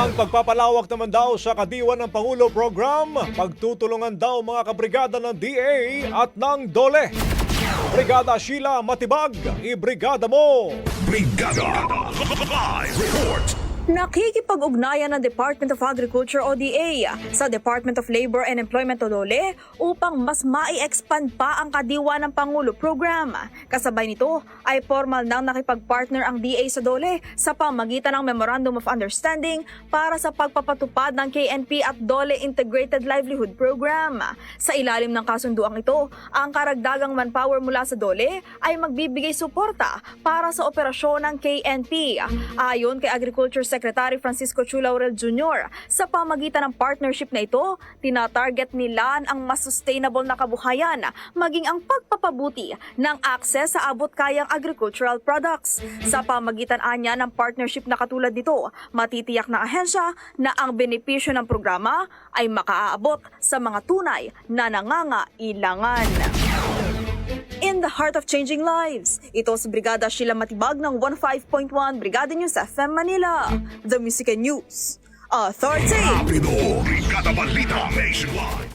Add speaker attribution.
Speaker 1: Ang pagpapalawak naman daw sa kadiwa ng Pangulo Program, pagtutulungan daw mga kabrigada ng DA at ng DOLE. Brigada Sheila Matibag, ibrigada mo!
Speaker 2: Brigada Live Report
Speaker 3: Nakikipag-ugnayan ng Department of Agriculture o DA sa Department of Labor and Employment o DOLE upang mas mai-expand pa ang kadiwa ng Pangulo program. Kasabay nito ay formal nang nakipag-partner ang DA sa DOLE sa pamagitan ng Memorandum of Understanding para sa pagpapatupad ng KNP at DOLE Integrated Livelihood Program. Sa ilalim ng kasunduang ito, ang karagdagang manpower mula sa DOLE ay magbibigay suporta para sa operasyon ng KNP. Ayon kay Agriculture Secretary Francisco Chulaurel Jr., sa pamagitan ng partnership na ito, tinatarget nila ang mas sustainable na kabuhayan, maging ang pagpapabuti ng access sa abot-kayang agricultural products. Sa pamagitan anya ng partnership na katulad nito, matitiyak na ahensya na ang benepisyo ng programa ay makaaabot sa mga tunay na nangangailangan. The heart of changing lives, ito si Brigada Sheila Matibag ng 15.1 Brigada News FM Manila. The Music and News Authority.
Speaker 2: Rapido Brigada Balita Nationwide